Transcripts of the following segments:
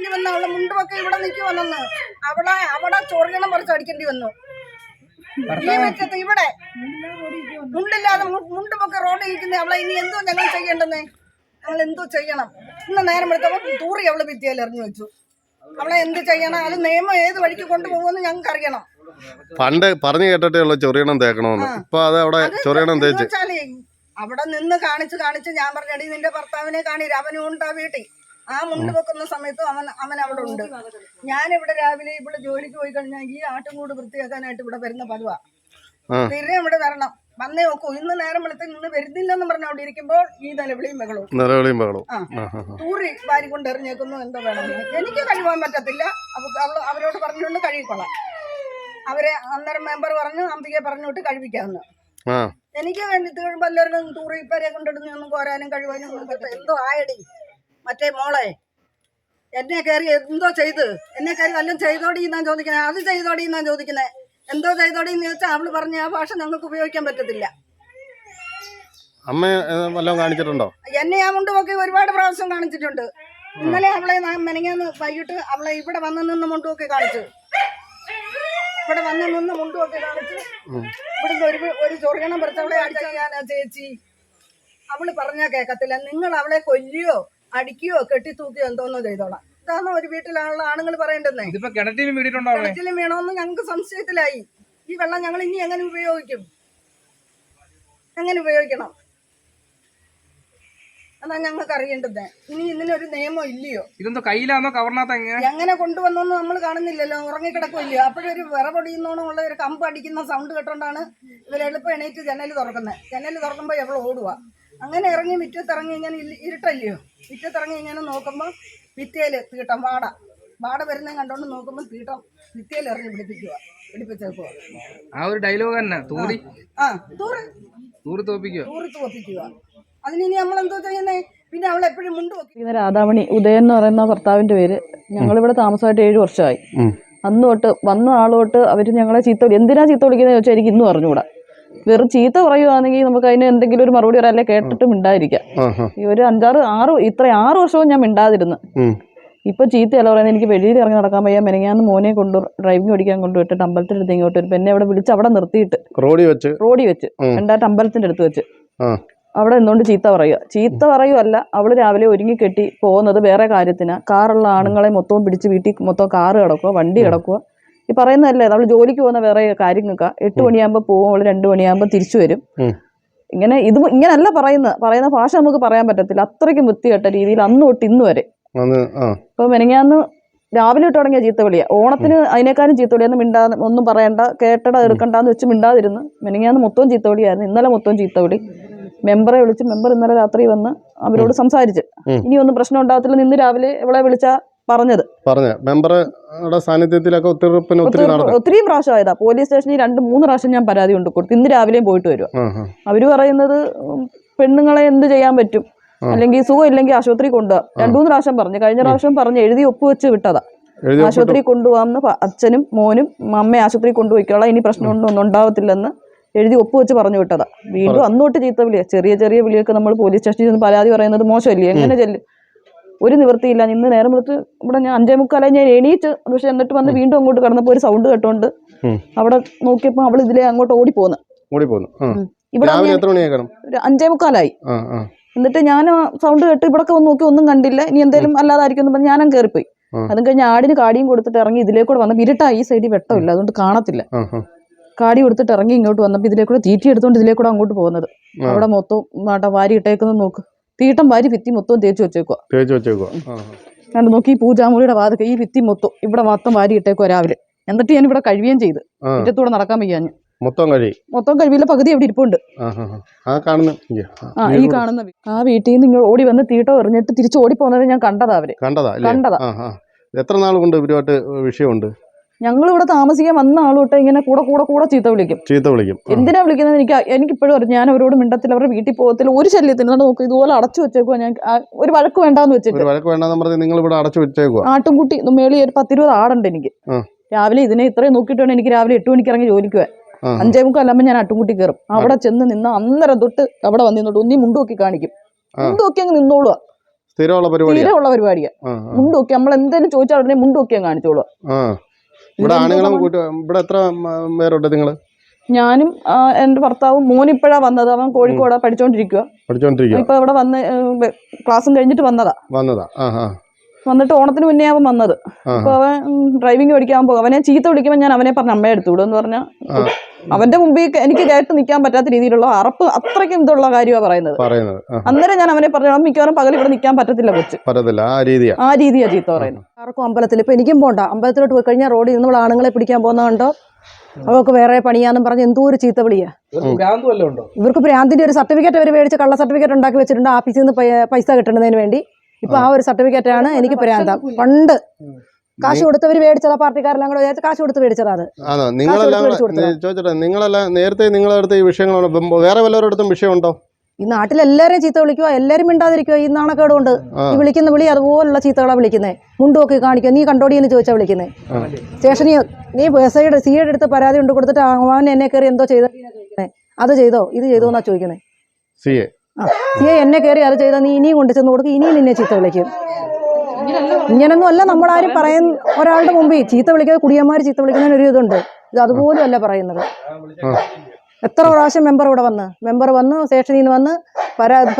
അടിക്കേണ്ടി വന്നു അവളെ മുണ്ടുമൊക്കെ ഇവിടെ നിൽക്കുവന്നു അവളെ അവിടെ ചോറിയണം പറിച്ച് അടിക്കേണ്ടി വന്നു. ഈ മുറ്റത്ത് ഇവിടെ മുണ്ടില്ലാതെ മുണ്ടുമൊക്കെ റോഡിൽ ഇരിക്കുന്ന അവളെ ഇനി എന്തോ ഞങ്ങൾ ചെയ്യേണ്ടെന്നേ? ഞങ്ങൾ എന്തോ ചെയ്യണം? ഇന്ന് നേരം എടുത്തപ്പോൾ തൂറി അവൾ ഭിത്തിയിൽ എറിഞ്ഞു വെച്ചു. അവളെ എന്ത് ചെയ്യണം? അത് നിയമം ഏത് വഴിക്ക് കൊണ്ടുപോകുമെന്ന് ഞങ്ങൾക്ക് അറിയണം പണ്ട് പറഞ്ഞു കേട്ടിട്ടേ ഉള്ളു ചൊറിയണം തേക്കണമെന്ന്. ഇപ്പൊ അത് അവിടെ ചൊറിയണം തേച്ച്. അവിടെ നിന്ന് കാണിച്ച് കാണിച്ച് ഞാൻ പറഞ്ഞടി നിന്റെ ഭർത്താവിനെ കാണി അവനും ഉണ്ട് ആ വീട്ടിൽ. ആ മുണ്ട് വെക്കുന്ന സമയത്തും അവൻ അവൻ അവിടെ ഉണ്ട്. ഞാൻ ഇവിടെ രാവിലെ ഇവിടെ ജോലിക്ക് പോയി കഴിഞ്ഞാൽ ഈ ആട്ടുംകൂട് വൃത്തിയാക്കാനായിട്ട് ഇവിടെ വരുന്ന പതിവാ. സ്ഥിരം ഇവിടെ വരണം. വന്നേ നോക്കൂ. ഇന്ന് നേരം വെളുത്ത് ഇന്ന് വരുന്നില്ലെന്ന് പറഞ്ഞ അവിടെ ഇരിക്കുമ്പോൾ ഈ നിലവിളിയും ബഹളവും. നിലവിളിയും ബഹളവും. തൂറി വാരി കൊണ്ട് എറിഞ്ഞേക്കുന്നു. എന്തോ വേണം? എനിക്ക് കഴിവാൻ പറ്റത്തില്ല. അവൾ അവരോട് പറഞ്ഞുകൊണ്ട് കഴുകിക്കൊള്ളാം അവരെ അന്നേരം മെമ്പർ പറഞ്ഞു അമ്പികയെ പറഞ്ഞോട്ട് കഴിപ്പിക്കാമെന്ന് ആ. എനിക്ക് വേണ്ടിട്ട് വല്ലവരും തൂറിപ്പാരെ കൊണ്ടിടുന്നൊന്നും കോരാനും കഴിവാനും എന്തോ ആയടി. മറ്റേ മോളെ എന്നെ കയറി എന്തോ ചെയ്ത്? എന്നെ കയറി വല്ലതും ചെയ്തോടി എന്നാ ചോദിക്കുന്നത് അത് ചെയ്തോടി എന്നാ ചോദിക്കുന്നത് എന്തോ ചെയ്തോടി എന്ന് ചോദിച്ചാൽ അവൾ പറഞ്ഞ ആ ഭാഷ ഞങ്ങൾക്ക് ഉപയോഗിക്കാൻ പറ്റത്തില്ല. അമ്മ വല്ലതും കാണിച്ചിട്ടുണ്ടോ? എന്നെ ആ മുണ്ടുമൊക്കെ ഒരുപാട് പ്രാവശ്യം കാണിച്ചിട്ടുണ്ട്. ഇന്നലെ അവളെ ഞാൻ മെനങ്ങാന്ന് വൈകിട്ട് അവളെ ഇവിടെ വന്ന് നിന്ന് മുണ്ടുമൊക്കെ കാണിച്ചു. ഇവിടെ വന്ന് നിന്ന് മുണ്ടുമൊക്കെ കാണിച്ചു. ഇവിടുന്ന് ഒരു ഒരു ചൊറിയണം പുറത്ത് അവളെ അടിച്ച ചേച്ചി. അവൾ പറഞ്ഞാ കേക്കത്തില്ല. നിങ്ങൾ അവളെ കൊല്ലിയോ? അടിക്കുകയോ കെട്ടി തൂക്കിയോ എന്തോന്നോ ചെയ്തോളാം. ഇതാണ് ഒരു വീട്ടിലുള്ള ആണുങ്ങൾ പറയേണ്ടതേ ഇതിപ്പോ കിണറ്റിലും വീടിട്ടുണ്ടോ അവിടെ? കിണറ്റിലും വേണമെന്ന് ഞങ്ങൾക്ക് സംശയത്തിലായി. ഈ വെള്ളം ഞങ്ങൾ ഇനി എങ്ങനെ ഉപയോഗിക്കും? എങ്ങനെ ഉപയോഗിക്കണം? അതാ ഞങ്ങൾക്ക് അറിയേണ്ടത് ഇനി ഇതിനൊരു നിയമം ഇല്ലയോ? ഇതൊന്നും കയ്യിലാണോ കവറിനകത്ത് എങ്ങനെ കൊണ്ടുവന്നൊന്നും നമ്മൾ കാണുന്നില്ലല്ലോ. ഉറങ്ങിക്കിടക്കില്ലയോ അപ്പോഴൊരു വിറപൊടിയുന്നോണമുള്ള ഒരു കമ്പ് അടിക്കുന്ന സൗണ്ട് കേട്ടോണ്ടാണ് ഇവർ എളുപ്പം എണീറ്റ് ജനൽ തുറക്കുന്നത് ജനൽ തുറക്കുമ്പോൾ എവളോ ഓടുക അങ്ങനെ ഇറങ്ങി മുറ്റത്തിറങ്ങി ഇങ്ങനെ ഇരുട്ടല്ലയോ? മുറ്റത്തിറങ്ങി ഇങ്ങനെ നോക്കുമ്പോൾ ഭിത്തിയിൽ തീട്ടം വാട. വാട വരുന്നത് കണ്ടോണ്ട് നോക്കുമ്പോൾ തീട്ടം ഭിത്തിയിൽ ഇറങ്ങി പിടിപ്പിക്കുക പിടിപ്പിച്ചേക്കുക ആ ഒരു ഡയലോഗ് തന്നെ തൂറി. ആ തൂറി. തൂറി തോപ്പിക്കുക തൂറി തോപ്പിക്കുക അതിനി നമ്മൾ എന്തോ ചെയ്യുന്നേ? പിന്നെ അവൾ എപ്പോഴും മുണ്ട് വെക്കും ഇങ്ങനെ രാധാമണി ഉദയൻ എന്ന് പറയുന്ന ഭർത്താവിന്റെ പേര് ഞങ്ങളിവിടെ താമസമായിട്ട് ഏഴ് വർഷമായി. അന്നോട്ട് അന്ന് തൊട്ട് വന്ന ആളോട്ട് അവർ അവർ ഞങ്ങളെ ചീത്ത എന്തിനാ ചീത്ത വിളിക്കുന്നത് ചോദിച്ചാൽ എനിക്ക് ഇന്നും അറിഞ്ഞുകൂടാ വെറും ചീത്ത പറയുവാണെങ്കിൽ നമുക്ക് അതിന് എന്തെങ്കിലും ഒരു മറുപടി പറയാല്ലേ കേട്ടിട്ട് മിണ്ടാതിരിക്കാം ഈ ഒരു അഞ്ചാറ് ആറ് ഇത്ര ആറ് വർഷവും ഞാൻ മിണ്ടാതിരുന്നു. ഇപ്പൊ ചീത്തയല്ല പറയുന്നത്. എനിക്ക് വെളിയിൽ ഇറങ്ങി നടക്കാൻ വയ്യ. മെനങ്ങാന്ന് മോനെ കൊണ്ട് ഡ്രൈവിംഗ് ഓടിക്കാൻ കൊണ്ടുപോയിട്ട് അമ്പലത്തിന്റെ അടുത്ത് ഇങ്ങോട്ട് വരും. എന്നെ അവിടെ വിളിച്ച് അവിടെ നിർത്തിയിട്ട് റോഡി വെച്ച്. റോഡി വെച്ച്. രണ്ടായിട്ട് അമ്പലത്തിന്റെ അടുത്ത് വെച്ച്. അവിടെ നിന്നുകൊണ്ട് ചീത്ത പറയുക ചീത്ത പറയുമല്ല അവൾ രാവിലെ ഒരുങ്ങി കെട്ടി പോകുന്നത് വേറെ കാര്യത്തിന്. കാറുള്ള ആണുങ്ങളെ മൊത്തവും പിടിച്ച് വീട്ടിൽ മൊത്തം കാറ് കിടക്കുക വണ്ടി കിടക്കുക ഈ പറയുന്നതല്ലേ നമ്മൾ ജോലിക്ക് പോകുന്ന വേറെ കാര്യങ്ങൾക്ക്. എട്ട് മണിയാകുമ്പോൾ പോകും അവൾ രണ്ട് മണിയാകുമ്പോൾ തിരിച്ചു വരും. ഇങ്ങനെ ഇത് ഇങ്ങനല്ല പറയുന്നത്. പറയുന്ന ഭാഷ നമുക്ക് പറയാൻ പറ്റത്തില്ല. അത്രയ്ക്കും വൃത്തികെട്ട രീതിയിൽ അന്ന് തൊട്ട് ഇന്ന് വരെ. ഇപ്പൊ മെനങ്ങാന്ന് രാവിലെ ഇട്ട് തുടങ്ങിയ ചീത്തവിളിയാ ഓണത്തിന് അതിനേക്കാളും ചീത്തവിളിയാന്ന് മിണ്ടാ ഒന്നും പറയണ്ട. കേട്ടട എടുക്കണ്ടെന്ന് വെച്ച് മിണ്ടാതിരുന്ന്. മെനങ്ങാന്ന് മൊത്തവും ചീത്തവിളിയായിരുന്നു ഇന്നലെ മൊത്തവും ചീത്തവിളി മെമ്പറെ വിളിച്ച് മെമ്പർ ഇന്നലെ രാത്രി വന്ന് അവരോട് സംസാരിച്ച്. ഇനി ഒന്നും പ്രശ്നം ഉണ്ടാകത്തില്ല. നിന്ന് രാവിലെ ഇവളെ വിളിച്ചാ പറഞ്ഞത്. പറഞ്ഞ. മെമ്പറുടെ സാന്നിധ്യത്തിലൊക്കെ ഒത്തിരി ഒത്തിരി നടന്നു ഒത്തിരിയും പ്രാവശ്യം ആയതാ പോലീസ് സ്റ്റേഷനിൽ രണ്ട് മൂന്ന് പ്രാവശ്യം ഞാൻ പരാതി കൊണ്ട് കൊടുത്തു ഇന്ന് രാവിലെയും പോയിട്ട് വരിക ആ അവർ പറയുന്നത് പെണ്ണുങ്ങളെ എന്ത് ചെയ്യാൻ പറ്റും? അല്ലെങ്കിൽ സുഖം ഇല്ലെങ്കിൽ ആശുപത്രി കൊണ്ടുപോകാം രണ്ടു മൂന്ന് പ്രാവശ്യം പറഞ്ഞു. കഴിഞ്ഞ പ്രാവശ്യം പറഞ്ഞ് എഴുതി ഒപ്പുവെച്ച് വിട്ടതാ. എഴുതി ആശുപത്രി കൊണ്ടുപോകാമെന്ന് അച്ഛനും മോനും അമ്മയെ ആശുപത്രി കൊണ്ടുപോയിക്കോളാം. ഇനി പ്രശ്നമൊന്നും ഒന്നും ഉണ്ടാവത്തില്ലെന്ന് എഴുതി ഒപ്പുവെച്ച് പറഞ്ഞു വിട്ടതാ. വീണ്ടും അന്നോട്ട് ചീത്ത വിളിയാ. ചെറിയ ചെറിയ വിളിയൊക്കെ നമ്മൾ പോലീസ് സ്റ്റേഷനിൽ ചെന്ന് പരാതി പറയുന്നത് മോശമല്ലേ? എങ്ങനെ ചെല്ലും? ഒരു നിവൃത്തിയില്ല. ഇന്ന് നേരം വെളുത്ത് ഇവിടെ ഞാൻ അഞ്ചേ മുക്കാലായി ഞാൻ എണീറ്റ് പക്ഷെ എന്നിട്ട് വന്ന് വീണ്ടും അങ്ങോട്ട് കടന്നപ്പോൾ ഒരു സൗണ്ട് കേട്ടോണ്ട് അവിടെ നോക്കിയപ്പോൾ അവൾ ഇതിലെ അങ്ങോട്ട് ഓടി പോന്ന് ഓടി പോന്നു ഇവിടെ അഞ്ചേ മുക്കാലായി. എന്നിട്ട് ഞാൻ സൗണ്ട് കേട്ട് ഇവിടൊക്കെ വന്ന് നോക്കി ഒന്നും കണ്ടില്ല. ഇനി എന്തെങ്കിലും അല്ലാതായിരിക്കും എന്ന് പറഞ്ഞ് ഞാനും കയറിപ്പോയി. അതും കഴിഞ്ഞ് ആടിന് കാടിയും കൊടുത്തിട്ട് ഇറങ്ങി ഇതിലേക്കൂടെ വന്നപ്പോ ഇരുട്ടാ ഈ സൈഡിൽ വെട്ടമില്ല അതുകൊണ്ട് കാണത്തില്ല. കാടി കൊടുത്തിട്ട് ഇറങ്ങി ഇങ്ങോട്ട് വന്നപ്പോൾ ഇതിലേക്കൂടെ തീറ്റി എടുത്തോണ്ട് ഇതിലേക്കൂടെ അങ്ങോട്ട് പോകുന്നത്. അവിടെ മൊത്തം വാരി ഇട്ടേക്കുന്നത് നോക്ക്. തീട്ടം വാരി ഭിത്തി മൊത്തം തേച്ച് വെച്ചേക്കുക തേച്ച് ആ. ഞാൻ നോക്കി ഈ പൂജാമുറിയുടെ വാതൊക്കെ ഈ ഭിത്തി മൊത്തം ഇവിടെ മൊത്തം വാരി ഇട്ടേക്കുക രാവിലെ. എന്നിട്ട് ഞാൻ ഇവിടെ കഴിയുകയും ചെയ്ത്. മുറ്റത്തൂടെ നടക്കാൻ വയ്യാഞ്ഞ് മൊത്തം കഴി മൊത്തം കഴിവില്ല പകുതി അവിടെ ഇരിപ്പുണ്ട്. ആ കാണുന്ന ആ, ഈ കാണുന്ന ആ വീട്ടിൽ നിന്ന് ഇങ്ങോട്ട് ഓടി വന്ന് തീട്ടം എറിഞ്ഞിട്ട് തിരിച്ചു ഓടി പോകുന്നത് ഞാൻ കണ്ടതാ അവർ. കണ്ടതാ കണ്ടതാ. എത്ര നാൾ കൊണ്ട് ഇവരുമായിട്ട് വിഷയമുണ്ട്? ഞങ്ങൾ ഇവിടെ താമസിക്കാൻ വന്ന ആളോട്ട് ഇങ്ങനെ കൂടെ കൂടെ കൂടെ ചീത്ത വിളിക്കും. ചീത്ത വിളിക്കും. എന്തിനാ വിളിക്കുന്നത്? എനിക്ക് എനിക്കിപ്പോഴും അറിയാം. ഞാൻ അവരോട് മിണ്ടത്തിൽ അവരുടെ വീട്ടിൽ പോകത്തില്ല. ഒരു ശല്യത്തിന് നോക്ക് ഇതുപോലെ അടച്ചു വെച്ചേക്കുക ഞാൻ. ഒരു വഴക്ക് വേണ്ടാന്ന് വെച്ചിട്ട് വഴക്ക് വേണ്ടെന്ന് പറഞ്ഞ് നിങ്ങൾ ഇവിടെ അടച്ചു വെച്ചേക്കുവാ. ആട്ടുംകുട്ടി മേളി ഒരു പത്തിരുപത് ആടുണ്ട് എനിക്ക്. രാവിലെ ഇതിനെ ഇത്രയും നോക്കിയിട്ട് വേണം എനിക്ക് രാവിലെ എട്ട് മണിക്ക് ഇറങ്ങി ജോലിക്ക് മുക്കാൽ അഞ്ചേ മുക്കാലാകുമ്പോൾ ഞാൻ ആട്ടുംകുട്ടി കയറും. അവിടെ ചെന്ന് നിന്ന് അന്നേരം തൊട്ട് അവിടെ വന്നു നിന്നോട്ട് ഒന്നി മുണ്ട് നോക്കി കാണിക്കും. ആ. മുണ്ട് നോക്കി അങ്ങ് നിന്നോളുക സ്ഥിരമുള്ള പരിപാടിയാണ് മുണ്ടൊക്കെ നമ്മൾ എന്തെങ്കിലും ചോദിച്ചാൽ ഉടനെ മുണ്ടൊക്കെ അങ്ങ് കാണിച്ചോളൂ ആ. ഇവിടെ ആണുങ്ങളും കൂട്ടി ഇവിടെ എത്ര പേരുണ്ട് നിങ്ങൾ? ഞാനും എന്റെ ഭർത്താവും മോനിപ്പോഴാ വന്നത്. അവൻ കോഴിക്കോടാ പഠിച്ചോണ്ടിരിക്കുക പഠിച്ചോണ്ടിരിക്കുക ഇപ്പൊ ഇവിടെ വന്ന് ക്ലാസ്സും കഴിഞ്ഞിട്ട് വന്നതാ. വന്നതാ. ആ. വന്നിട്ട് ഓണത്തിന് മുന്നേ അവൻ വന്നത്. അപ്പൊ അവൻ ഡ്രൈവിംഗ് പഠിക്കാൻ പോകും. അവനെ ചീത്ത വിളിക്കുമ്പോൾ ഞാൻ അവനെ പറഞ്ഞ അമ്മയെ എടുത്തു വിടും പറഞ്ഞാൽ അവന്റെ മുമ്പിൽ എനിക്ക് കേട്ട് നിൽക്കാൻ പറ്റാത്ത രീതിയിലുള്ള അറപ്പ് അത്രയ്ക്കും ഇതുള്ള കാര്യമാണ് പറയുന്നത്. അന്നേരം ഞാൻ അവനെ പറഞ്ഞു "അവൻ മിക്കവാറും പകൽ ഇവിടെ നിൽക്കാൻ പറ്റത്തില്ല കൊച്ചു. പറ്റത്തില്ല. ആ രീതിയാ. ആ രീതിയാ ചീത്ത പറയുന്നത്. ആർക്കും അമ്പലത്തിൽ ഇപ്പൊ എനിക്കും പോണ്ട. അമ്പലത്തിലോട്ട് പോയി കഴിഞ്ഞാൽ റോഡിൽ നിന്ന് ആണുങ്ങളെ പിടിക്കാൻ പോകുന്ന കണ്ടോ? അവർക്ക് വേറെ പണിയാന്നും പറഞ്ഞ് എന്തോ ഒരു ചീത്ത വിളിയാ. ഇവർക്ക് ഭ്രാന്തിന്റെ ഒരു സർട്ടിഫിക്കറ്റ് അവർ മേടിച്ച് കള്ള സർട്ടിഫിക്കറ്റ് ഉണ്ടാക്കി വെച്ചിട്ടുണ്ട് ആഫീസിൽ നിന്ന് പൈസ കിട്ടുന്നതിന് വേണ്ടി. ഇപ്പൊ ആ ഒരു സർട്ടിഫിക്കറ്റ് ആണ് എനിക്ക് ഭ്രാന്ത പണ്ട് കാശ് കൊടുത്തവർ മേടിച്ചതാ പാർട്ടിക്കാരെല്ലാം കൂടെ വിചാരിച്ച് കാശ് കൊടുത്ത് മേടിച്ചതാ അത്. ആണോ? നിങ്ങളെല്ലാം. ചോദിച്ചോട്ടെ നിങ്ങളെല്ലാം നേരത്തെ നിങ്ങളുടെ അടുത്ത് ഈ വിഷയങ്ങളാണ് വേറെ വല്ലവരടുത്തും വിഷയം വിഷയമുണ്ടോ? ഈ നാട്ടിലെല്ലാരെയും ചീത്ത വിളിക്കുക എല്ലാരും മിണ്ടാതിരിക്കുക ഈ നാണക്കേട് കൊണ്ട് ഈ വിളിക്കുന്ന വിളി അതുപോലുള്ള ചീത്തകളാ വിളിക്കുന്നത് മുണ്ടുമൊക്കെ കാണിക്കുക നീ കണ്ടോടി എന്ന് ചോദിച്ചാ വിളിക്കുന്നത് സ്റ്റേഷനിൽ നീ എസ് ഐയുടെ സി ഐയുടെ അടുത്ത് പരാതി കൊണ്ട് കൊടുത്തിട്ട് അവൻ എന്നെ കയറി എന്തോ ചെയ്ത അത് ചെയ്തോ ഇത് ചെയ്തോ എന്നാ ചോദിക്കുന്നത് ഐ എന്നെ കയറി അത് ചെയ്താൽ നീ ഇനിയും കൊണ്ട് ചെന്ന് കൊടുക്കും ഇനിയും നിന്നെ ചീത്ത വിളിക്കും. ഇങ്ങനൊന്നും അല്ല നമ്മളാരും പറയുന്ന ഒരാളുടെ മുമ്പിൽ ചീത്ത വിളിക്കാതെ കുടിയന്മാർ ചീത്ത വിളിക്കുന്നതിന് ഒരു ഇതുണ്ട്. ഇത് അതുപോലും അല്ല പറയുന്നത് എത്ര പ്രാവശ്യം മെമ്പർ ഇവിടെ വന്ന്? മെമ്പർ വന്ന് സ്റ്റേഷനിൽ നിന്ന് വന്ന്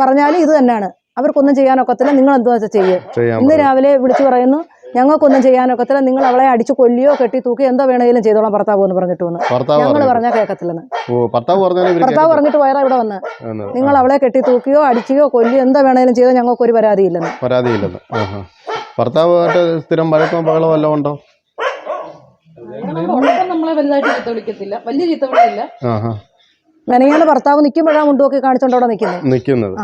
പറഞ്ഞാലും ഇത് തന്നെയാണ്. അവർക്കൊന്നും ചെയ്യാനൊക്കത്തില്ല. നിങ്ങൾ എന്തുവാ ചെയ്യുക ഇന്ന് രാവിലെ വിളിച്ചു പറയുന്നു ഞങ്ങൾക്കൊന്നും ചെയ്യാനൊക്കത്തില്ല. നിങ്ങൾ അവളെ അടിച്ചു കൊല്ലിയോ കെട്ടി തൂക്കി എന്തോ വേണമെങ്കിലും ചെയ്തോളാം ഭർത്താവ് എന്ന് പറഞ്ഞിട്ട് വന്ന്. ഞങ്ങൾ പറഞ്ഞ പറഞ്ഞാൽ കേൾക്കത്തില്ലെന്ന് ഭർത്താവ് പറഞ്ഞിട്ട് വയറ ഇവിടെ വന്ന്. നിങ്ങൾ അവളെ കെട്ടി തൂക്കിയോ അടിക്കുകയോ കൊല്ലിയോ എന്തോ വേണമെങ്കിലും ചെയ്തോ ഞങ്ങൾക്ക് ഒരു പരാതിയില്ലെന്ന്. പരാതിയില്ലെന്ന് ഭർത്താവ് ഭർത്താവുമായിട്ട് സ്ഥിരം വഴക്കോ ബഹളോ വല്ലതും ഉണ്ടോ? നമ്മളെ വലുതായിട്ട് ചീത്ത വിളിക്കത്തില്ല. വലിയ ചീത്ത വിളിയില്ല മെനങ്ങാണ് ഭർത്താവ് നിൽക്കുമ്പോഴാണ് മുണ്ടുമൊക്കെ കാണിച്ചോണ്ട് അവിടെ നിൽക്കുന്നത് നിൽക്കുന്നത്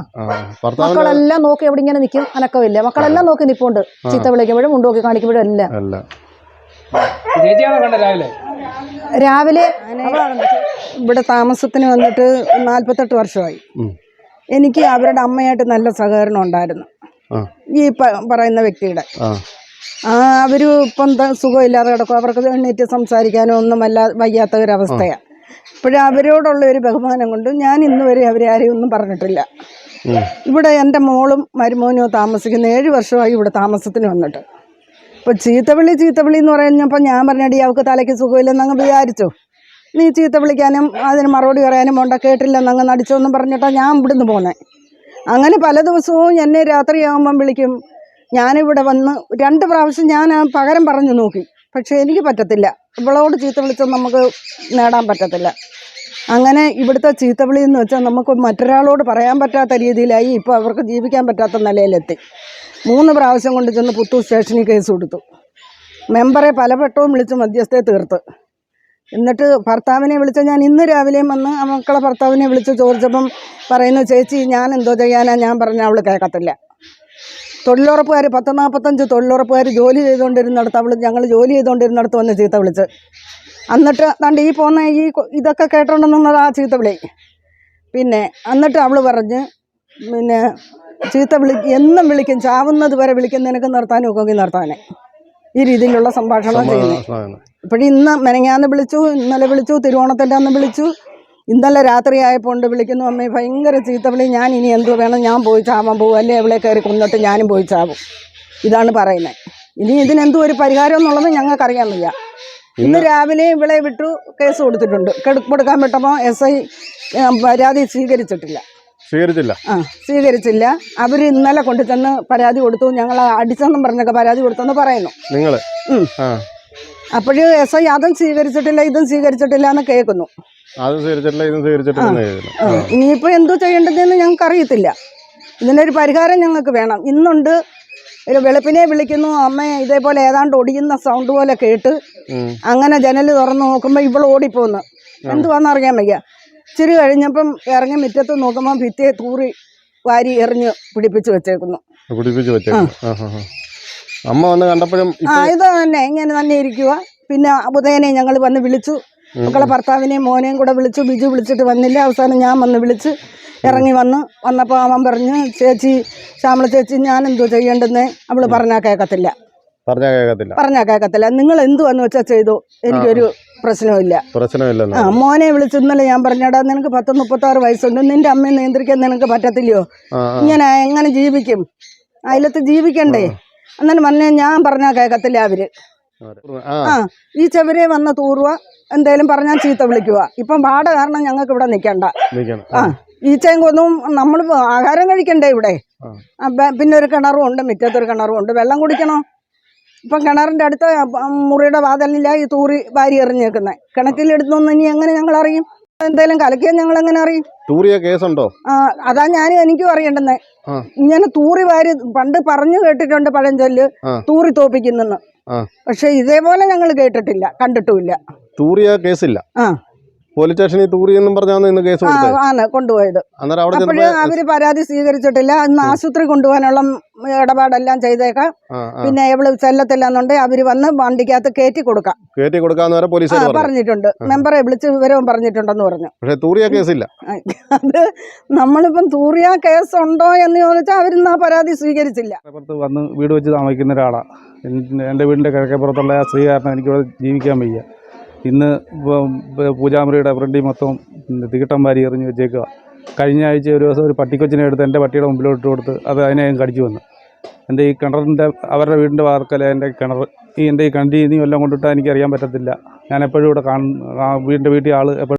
മക്കളെല്ലാം നോക്കി എവിടെ ഇങ്ങനെ നിൽക്കും അനക്കമില്ല. മക്കളെല്ലാം നോക്കി നിൽപ്പുണ്ട് ചീത്ത വിളിക്കുമ്പോഴും മുണ്ടുമൊക്കെ കാണിക്കുമ്പോഴും എല്ലാം രാവിലെ? ഇവിടെ താമസത്തിന് വന്നിട്ട് നാൽപ്പത്തെട്ട് വർഷമായി. എനിക്ക് അവരുടെ അമ്മയായിട്ട് നല്ല സഹകരണം ഉണ്ടായിരുന്നു. ഈ പറയുന്ന വ്യക്തിയുടെ. അവർ ഇപ്പം സുഖമില്ലാതെ കിടക്കും. അവർക്ക് എണ്ണീറ്റ് സംസാരിക്കാനോ ഒന്നും അല്ല വയ്യാത്ത ഒരവസ്ഥയാണ് ഇപ്പോഴും അവരോടുള്ള ഒരു ബഹുമാനം കൊണ്ട് ഞാൻ ഇന്ന് വരെ അവരെ ആരെയും ഒന്നും പറഞ്ഞിട്ടില്ല. ഇവിടെ എന്റെ മോളും മരുമോനും താമസിക്കുന്ന ഏഴ് വർഷമായി ഇവിടെ താമസത്തിന് വന്നിട്ട്. ഇപ്പോൾ ചീത്തവിളി ചീത്തവിളി എന്ന് പറഞ്ഞപ്പോൾ ഞാൻ പറഞ്ഞടി അവൾക്ക് തലയ്ക്ക് സുഖമില്ലെന്നങ്ങ് വിചാരിച്ചു. നീ ചീത്ത വിളിക്കാനും അതിന് മറുപടി പറയാനും പോണ്ട കേട്ടില്ലെന്നങ്ങ് നടിച്ചോന്നും പറഞ്ഞിട്ടാ ഞാൻ ഇവിടുന്ന് പോന്നെ. അങ്ങനെ പല ദിവസവും എന്നെ രാത്രിയാകുമ്പം വിളിക്കും. ഞാനിവിടെ വന്ന് രണ്ട് പ്രാവശ്യം ഞാൻ പകരം പറഞ്ഞു നോക്കി. പക്ഷേ എനിക്ക് പറ്റത്തില്ല. ഇവളോട് ചീത്ത വിളിച്ചത് നമുക്ക് നേടാൻ പറ്റത്തില്ല. അങ്ങനെ ഇവിടുത്തെ ചീത്തവിളി എന്ന് വെച്ചാൽ നമുക്ക് മറ്റൊരാളോട് പറയാൻ പറ്റാത്ത രീതിയിലായി ഇപ്പോൾ അവർക്ക് ജീവിക്കാൻ പറ്റാത്ത നിലയിലെത്തി. മൂന്ന് പ്രാവശ്യം കൊണ്ട് ചെന്ന് പുത്തൂർ സ്റ്റേഷനിൽ കേസ് കൊടുത്തു. മെമ്പറെ പലവട്ടവും വിളിച്ച് മധ്യസ്ഥയെ തീർത്ത്. എന്നിട്ട് ഭർത്താവിനെ വിളിച്ച ഞാൻ ഇന്ന് രാവിലെയും വന്ന് മക്കളെ ഭർത്താവിനെ വിളിച്ച് ചോദിച്ചപ്പം പറയുന്നു ചേച്ചി ഞാൻ എന്തോ ചെയ്യാനാ? ഞാൻ പറഞ്ഞ അവൾ കേൾക്കത്തില്ല. തൊഴിലുറപ്പുകാർ പത്ത് നാൽപ്പത്തഞ്ച് തൊഴിലുറപ്പുകാർ ജോലി ചെയ്തുകൊണ്ടിരുന്നിടത്ത് അവൾ ഞങ്ങൾ ജോലി ചെയ്തുകൊണ്ടിരുന്നിടത്ത് വന്ന് ചീത്ത വിളിച്ച്. എന്നിട്ട് തണ്ട് ഈ പോകുന്ന ഈ ഇതൊക്കെ കേട്ടോണ്ടെന്നുള്ളത് ആ ചീത്ത വിളി. പിന്നെ എന്നിട്ട് അവൾ പറഞ്ഞ് പിന്നെ ചീത്ത വിളി എന്നും വിളിക്കും ചാവുന്നത് വരെ വിളിക്കും നിനക്ക് നിർത്താനും ഒക്കെ നിർത്താനേ. ഈ രീതിയിലുള്ള സംഭാഷണം ചെയ്യുന്നത്. സാധനം. ഇപ്പോഴും ഇന്ന് മെനങ്ങാന്ന് വിളിച്ചു ഇന്നലെ വിളിച്ചു തിരുവോണത്തിന്റെ അന്ന് വിളിച്ചു ഇന്നലെ രാത്രി ഉണ്ട് വിളിക്കുന്നു അമ്മേ ഭയങ്കര ചീത്ത വിളി ഞാൻ ഇനി എന്തു വേണം ഞാൻ പോയി ചാവാൻ പോകും അല്ലേ എവിടെ കയറി കൊന്നിട്ട് ഞാനും പോയി ചാവും. ഇതാണ് പറയുന്നത് ഇനി ഇതിനെന്തോ ഒരു പരിഹാരം എന്നുള്ളത് ഞങ്ങൾക്കറിയാൻ വയ്യ. ഇന്ന് രാവിലെ ഇവളെ വിട്ടു കേസ് കൊടുത്തിട്ടുണ്ട്. കെടു- കൊടുക്കാൻ വിട്ടപ്പോൾ എസ് ഐ പരാതി സ്വീകരിച്ചിട്ടില്ല. സ്വീകരിച്ചില്ല? ആ സ്വീകരിച്ചില്ല. അവർ ഇന്നലെ കൊണ്ടുചെന്ന് പരാതി കൊടുത്തു. ഞങ്ങൾ അടിച്ചെന്നും പറഞ്ഞൊക്കെ പരാതി കൊടുത്തെന്ന് പറയുന്നു. നിങ്ങൾ അപ്പോഴും എസ് ഐ അതും സ്വീകരിച്ചിട്ടില്ല ഇതും സ്വീകരിച്ചിട്ടില്ല എന്ന് കേൾക്കുന്നു. ഇനിയിപ്പോ സ്വീകരിച്ചിട്ടില്ല ഇതും സ്വീകരിച്ചിട്ടില്ല ആ, ഇനിയിപ്പോൾ എന്തോ ചെയ്യേണ്ടതെന്ന് ഞങ്ങൾക്ക് അറിയത്തില്ല ഇതിനൊരു പരിഹാരം ഞങ്ങൾക്ക് വേണം. ഇന്നുണ്ട് ഒരു വെളുപ്പിനെ വിളിക്കുന്നു അമ്മ ഇതേപോലെ ഏതാണ്ട് ഒടിയുന്ന സൗണ്ട് പോലെ കേട്ട് അങ്ങനെ ജനൽ തുറന്ന് നോക്കുമ്പോൾ ഇവൾ ഓടിപ്പോന്ന്. എന്തുവാന്ന് അറിയാൻ വയ്യ. ഇച്ചിരി കഴിഞ്ഞപ്പം ഇറങ്ങി മുറ്റത്ത് നോക്കുമ്പോൾ ഭിത്തിയെ തൂറി വാരി എറിഞ്ഞ് പിടിപ്പിച്ച് വെച്ചേക്കുന്നു. പിടിപ്പിച്ച് വെച്ചേക്കുന്നു. അമ്മ വന്ന് കണ്ടപ്പോഴും ആ ഇത് തന്നെ ഇങ്ങനെ തന്നെ ഇരിക്കുക പിന്നെ ഉദയനെ ഞങ്ങൾ വന്ന് വിളിച്ചു. മക്കളെ ഭർത്താവിനെയും മോനെയും കൂടെ വിളിച്ചു. ബിജു വിളിച്ചിട്ട് വന്നില്ല. അവസാനം ഞാൻ വന്ന് വിളിച്ച് ഇറങ്ങി വന്ന്. വന്നപ്പോൾ അവൻ പറഞ്ഞു ചേച്ചി ശ്യാമള ചേച്ചി ഞാൻ എന്തോ ചെയ്യേണ്ടെന്ന് അവൾ പറഞ്ഞാൽ കേൾക്കത്തില്ല പറഞ്ഞാൽ കേൾക്കത്തില്ല പറഞ്ഞാൽ കേൾക്കത്തില്ല നിങ്ങൾ എന്തു എന്തുവെന്ന് വെച്ചാൽ ചെയ്തു? എനിക്കൊരു പ്രശ്നമില്ല പ്രശ്നമില്ലെന്ന് ആ മോനെ വിളിച്ച് ഇന്നലെ ഞാൻ പറഞ്ഞടാ നിനക്ക് പത്ത് മുപ്പത്താറ് വയസ്സുണ്ട്. നിന്റെ അമ്മയെ നിയന്ത്രിക്കാൻ നിനക്ക് പറ്റത്തില്ലയോ. ഇങ്ങനെ എങ്ങനെ ജീവിക്കും? അതിലത്ത് ജീവിക്കണ്ടേ? എന്നാലും വന്നേ ഞാൻ പറഞ്ഞാൽ കേൾക്കത്തില്ല അവർ. ആ. ഈ ചെവരെ വന്ന് തൂറുക എന്തേലും പറഞ്ഞാൽ ചീത്ത വിളിക്കുക ഇപ്പം പാട കാരണം ഞങ്ങൾക്ക് ഇവിടെ നിൽക്കണ്ട നിൽക്കണം ആ ഈച്ചയും കൊന്നും നമ്മൾ ആഹാരം കഴിക്കണ്ടേ ഇവിടെ? പിന്നെ ഒരു കിണറും ഉണ്ട് മുറ്റത്തൊരു കിണറും ഉണ്ട്. വെള്ളം കുടിക്കണോ? ഇപ്പം കിണറിന്റെ അടുത്ത് മുറിയുടെ വാതിലില്ല ഈ തൂറി വാരി എറിഞ്ഞേക്കുന്നത് കിണറ്റിലെടുത്തൊന്നും ഇനി എങ്ങനെ ഞങ്ങൾ അറിയും? എന്തേലും കലക്കിയാൽ ഞങ്ങൾ എങ്ങനെ അറിയും? തൂറിയ കേസുണ്ടോ? ആ അതാ ഞാൻ എനിക്കും അറിയണ്ടെന്ന്. ഇങ്ങനെ തൂറി വാരി പണ്ട് പറഞ്ഞു കേട്ടിട്ടുണ്ട് പഴഞ്ചൊല്ല്. തൂറി തോപ്പിക്കുന്നെന്ന്. പക്ഷെ ഇതേപോലെ ഞങ്ങൾ കേട്ടിട്ടില്ല കണ്ടിട്ടുമില്ല. തൂറിയ കേസില്ല. ആ. പോലീസ് സ്റ്റേഷനിൽ തൂറി എന്നും പറഞ്ഞാണ് ഇന്ന് കേസ് കൊടുത്തത് ആണ് കൊണ്ടുപോയത്. അന്നേരം അവിടെ അപ്പോഴ് അവർ പരാതി സ്വീകരിച്ചിട്ടില്ല. ഇന്ന് ആശുപത്രി കൊണ്ടുപോകാനുള്ള ഇടപാടെല്ലാം ചെയ്തേക്കാം. ആ ആ. പിന്നെ എവിടെ ചെല്ലത്തില്ലെന്നുണ്ടെങ്കിൽ അവർ വന്ന് വണ്ടിക്കകത്ത് കയറ്റി കൊടുക്കാം. കയറ്റി കൊടുക്കാന്ന് വരെ ആ പോലീസുകാർ പറഞ്ഞു. പറഞ്ഞിട്ടുണ്ട്. മെമ്പറെ വിളിച്ച് വിവരവും പറഞ്ഞിട്ടുണ്ടെന്ന് പറഞ്ഞു. പക്ഷെ തൂറിയ കേസില്ല. അത് നമ്മളിപ്പം തൂറിയ കേസ് ഉണ്ടോ എന്ന് ചോദിച്ചാൽ അവരിന്ന് ആ പരാതി സ്വീകരിച്ചില്ല. വന്ന് വീട് വെച്ച് താമസിക്കുന്ന ഒരാളാണ് എന്റെ വീടിന്റെ കിഴക്കേപ്പുറത്തുള്ള ആ സ്ത്രീ കാരണം എനിക്കിവിടെ ജീവിക്കാൻ വയ്യ. ഇന്ന് പൂജാമുറിയുടെ ഫ്രണ്ടിൽ മൊത്തം തീട്ടം വാരി എറിഞ്ഞ് വെച്ചേക്കുക. കഴിഞ്ഞ ആഴ്ച ഒരു ദിവസം ഒരു പട്ടിക്കൊച്ചിനെ എടുത്ത് എന്റെ പട്ടിയുടെ മുമ്പിലോട്ട് കൊടുത്ത് അത് അതിനെ കടിച്ചു വന്നു. എന്റെ ഈ കിണറിന്റെ അവരുടെ വീടിന്റെ വാർക്കല എന്റെ കിണർ ഈ എന്റെ ഈ കണ്ടി നീ എല്ലാം കൊണ്ടിട്ടാൽ എനിക്കറിയാൻ പറ്റത്തില്ല. ഞാൻ എപ്പോഴും ഇവിടെ കാണും വീടിന്റെ വീട്ടിൽ ആൾ എപ്പോഴും